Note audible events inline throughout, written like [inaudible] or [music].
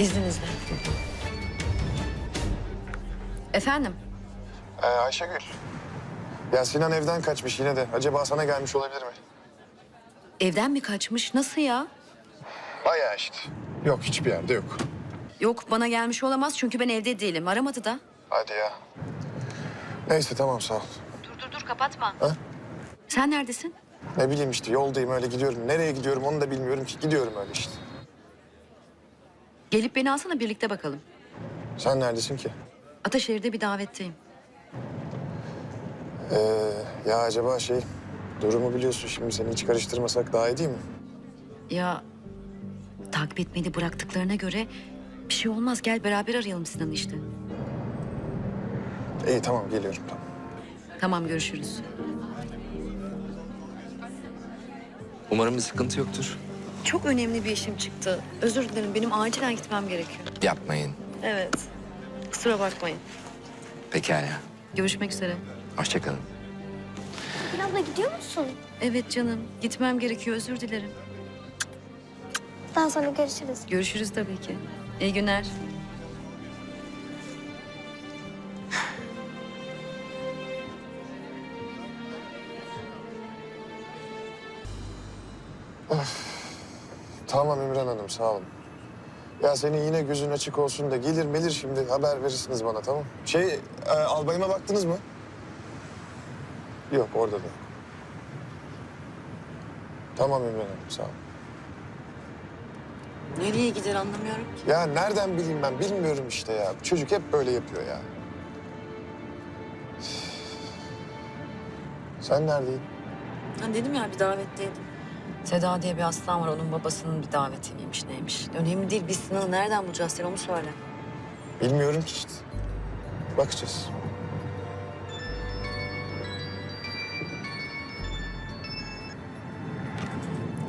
İzninizle. Efendim? Ee, Ayşegül. Ya Sinan evden kaçmış yine de. Acaba sana gelmiş olabilir mi? Evden mi kaçmış? Nasıl ya? Bayağı işte. Yok hiçbir yerde yok. Yok bana gelmiş olamaz çünkü ben evde değilim. Aramadı da. Hadi ya. Neyse tamam sağ ol. Dur dur dur kapatma. Ha? Sen neredesin? Ne bileyim işte yoldayım öyle gidiyorum. Nereye gidiyorum onu da bilmiyorum ki. Gidiyorum öyle işte. Gelip beni alsana birlikte bakalım. Sen neredesin ki? Ataşehir'de bir davetteyim. Ee, ya acaba şey... Durumu biliyorsun şimdi seni hiç karıştırmasak daha iyi değil mi? Ya takip etmeyi de bıraktıklarına göre bir şey olmaz. Gel beraber arayalım Sinan'ı işte. İyi tamam geliyorum tamam. Tamam görüşürüz. Umarım bir sıkıntı yoktur. Çok önemli bir işim çıktı. Özür dilerim benim acilen gitmem gerekiyor. Yapmayın. Evet. Kusura bakmayın. Pekala. Görüşmek üzere. Hoşçakalın. Bir abla gidiyor musun? Evet canım gitmem gerekiyor özür dilerim. Daha sonra görüşürüz. Görüşürüz tabii ki. İyi günler. Tamam İmran Hanım sağ olun. Ya senin yine gözün açık olsun da gelir melir şimdi haber verirsiniz bana tamam Şey e, albayıma baktınız mı? Yok orada da. Tamam İmran Hanım sağ olun. Nereye gider anlamıyorum ki. Ya nereden bileyim ben bilmiyorum işte ya. Çocuk hep böyle yapıyor ya. Sen neredeydin? Ben dedim ya bir davetteydim. Seda diye bir aslan var. Onun babasının bir daveti miymiş neymiş. Önemli değil. Biz Sinan'ı nereden bulacağız sen onu söyle. Bilmiyorum ki işte. Bakacağız.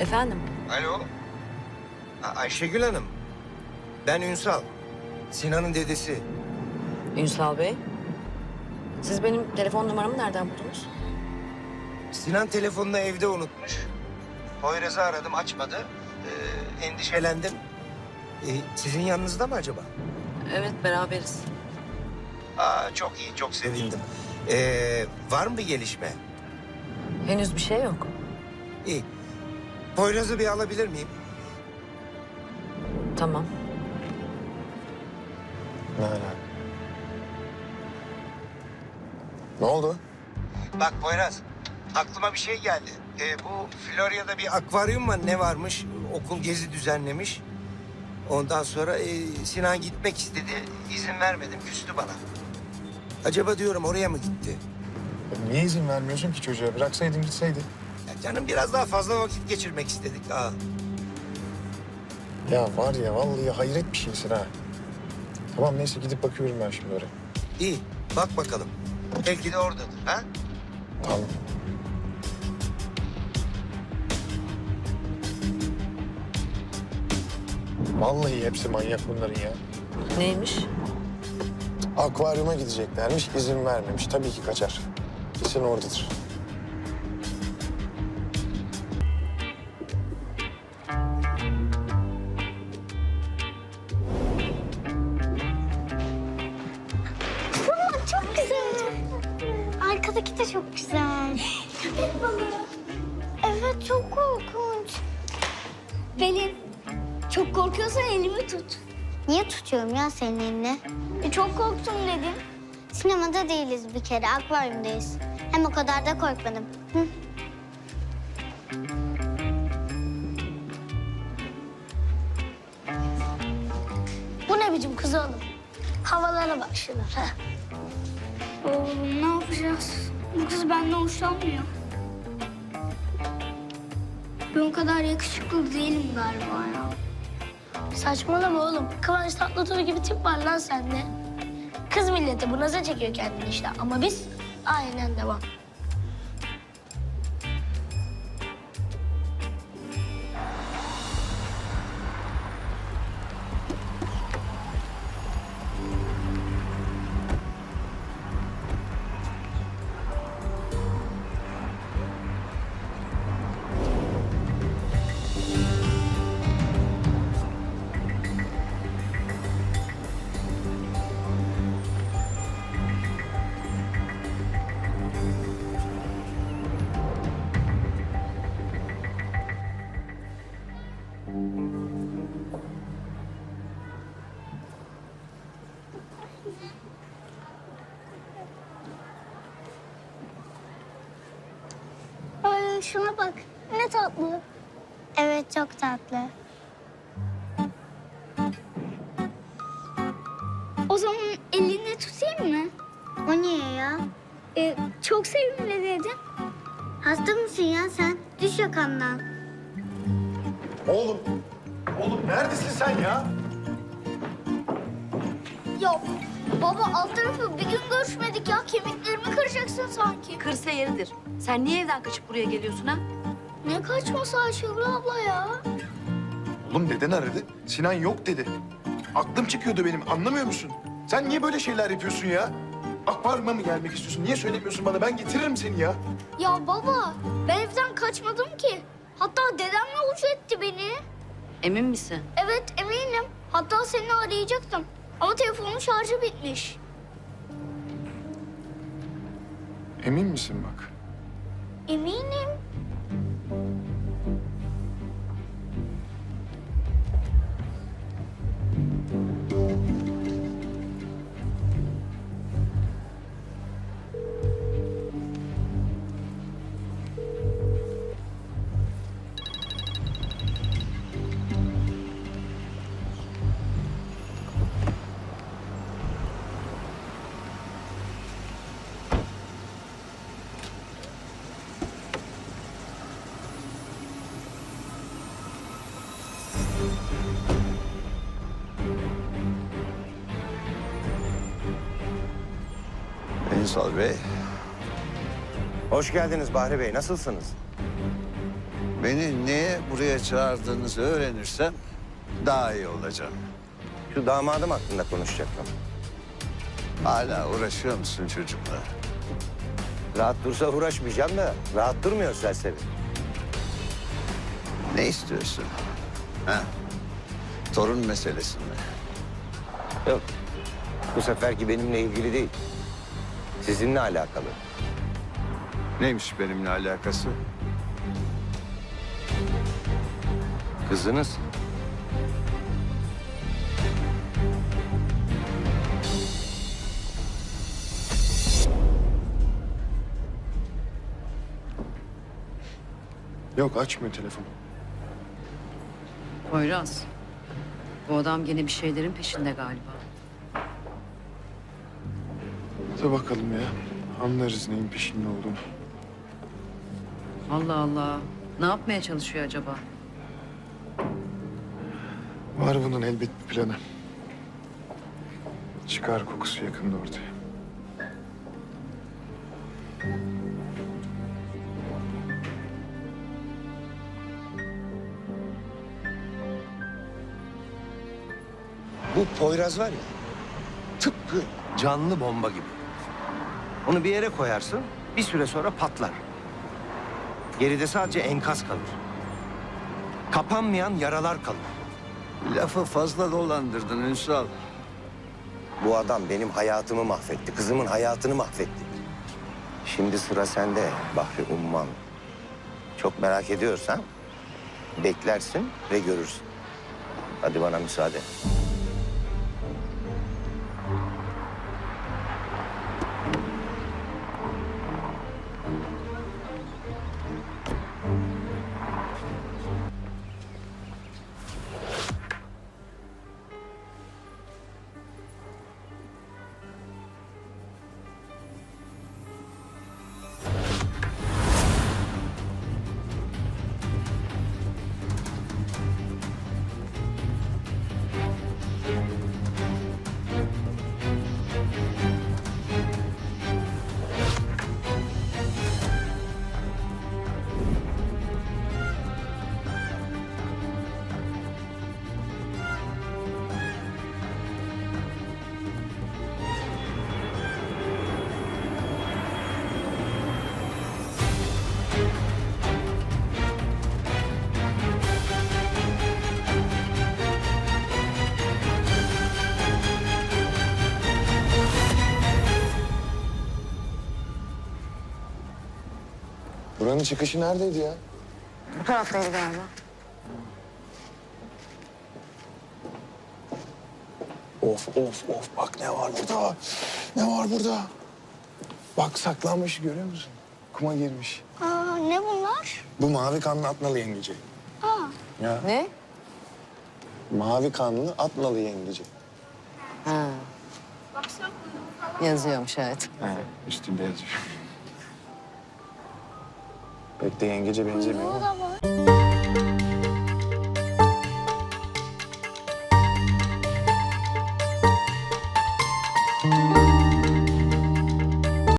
Efendim? Alo. A- Ayşegül Hanım. Ben Ünsal. Sinan'ın dedesi. Ünsal Bey. Siz benim telefon numaramı nereden buldunuz? Sinan telefonunu evde unutmuş. Poyraz'ı aradım açmadı. Ee, endişelendim. Ee, sizin yanınızda mı acaba? Evet beraberiz. Aa, çok iyi, çok sevindim. Ee, var mı bir gelişme? Henüz bir şey yok. İyi. Poyraz'ı bir alabilir miyim? Tamam. Ne alaka? Ne oldu? Bak Poyraz, aklıma bir şey geldi. Ee, bu Florya'da bir akvaryum var, ne varmış? Okul gezi düzenlemiş. Ondan sonra e, Sinan gitmek istedi. İzin vermedim, küstü bana. Acaba diyorum oraya mı gitti? Niye izin vermiyorsun ki çocuğa? Bıraksaydın gitseydi. Ya canım biraz daha fazla vakit geçirmek istedik. Aa. Ya var ya vallahi hayret bir şeysin ha. Tamam neyse gidip bakıyorum ben şimdi oraya. İyi, bak bakalım. Belki de oradadır, ha? Tamam. Vallahi hepsi manyak bunların ya. Neymiş? Akvaryuma gideceklermiş, izin vermemiş. Tabii ki kaçar. Kesin oradadır. Çok güzel. Arkadaki de çok güzel. Köpek [laughs] balığı. Evet çok korkunç. Pelin çok korkuyorsan elimi tut. Niye tutuyorum ya senin elini? E, çok korktum dedim. Sinemada değiliz bir kere, akvaryumdayız. Hem o kadar da korkmadım. Hı? Bu ne biçim kız oğlum? Havalara bak şuna. Oğlum ne yapacağız? Bu kız benden hoşlanmıyor. Ben o kadar yakışıklı değilim galiba ya. Saçmalama oğlum. Kıvanç Tatlıtuğ gibi tip var lan sende. Kız milleti bu naza çekiyor kendini işte. Ama biz aynen devam. Şuna bak. Ne tatlı. Evet çok tatlı. O zaman elini tutayım mı? O niye ya? Ee, çok sevimli dedin. Hasta mısın ya sen? Düş yakamdan. Oğlum. Oğlum neredesin sen ya? Yok. Baba alt tarafı bir gün görüşmedik ya. Kemiklerimi kıracaksın sanki. Kırsa yeridir. Sen niye evden kaçıp buraya geliyorsun ha? Ne kaçması Ayşegül abla ya? Oğlum deden aradı. Sinan yok dedi. Aklım çıkıyordu benim anlamıyor musun? Sen niye böyle şeyler yapıyorsun ya? Akvaryuma mı gelmek istiyorsun? Niye söylemiyorsun bana? Ben getiririm seni ya. Ya baba ben evden kaçmadım ki. Hatta dedem yolcu etti beni. Emin misin? Evet eminim. Hatta seni arayacaktım. Ama telefonun şarjı bitmiş. Emin misin bak? Eminim. Ünsal Bey, Hoş geldiniz Bahri Bey. Nasılsınız? beni niye buraya çağırdığınızı öğrenirsem daha iyi olacağım. Şu damadım hakkında konuşacaktım. Hala uğraşıyor musun çocukla? Rahat dursa uğraşmayacağım da rahat durmuyor serseri. Ne istiyorsun? Ha? Torun meselesi mi? Yok. Bu seferki benimle ilgili değil. Sizinle alakalı. Neymiş benimle alakası? Kızınız. Yok açmıyor telefonu. Poyraz. Bu adam gene bir şeylerin peşinde galiba. Dur bakalım ya. Anlarız neyin peşinde olduğunu. Allah Allah. Ne yapmaya çalışıyor acaba? Var bunun elbet bir planı. Çıkar kokusu yakında ortaya. Bu Poyraz var ya, tıpkı canlı bomba gibi. Onu bir yere koyarsın, bir süre sonra patlar. Geride sadece enkaz kalır. Kapanmayan yaralar kalır. Lafı fazla dolandırdın Ünsal. Bu adam benim hayatımı mahvetti, kızımın hayatını mahvetti. Şimdi sıra sende Bahri Umman. Çok merak ediyorsan beklersin ve görürsün. Hadi bana müsaade. Buranın çıkışı neredeydi ya? Bu taraftaydı galiba. Of of of bak ne var burada. Ne var burada? Bak saklanmış görüyor musun? Kuma girmiş. Aa, ne bunlar? Bu mavi kanlı atnalı yengeci. Aa, Ya Ne? mavi kanlı atnalı yengeci. Ha. Yazıyormuş evet. He, üstünde yazıyor. Pek de yengece benzemiyor kuyruğu ama. da var.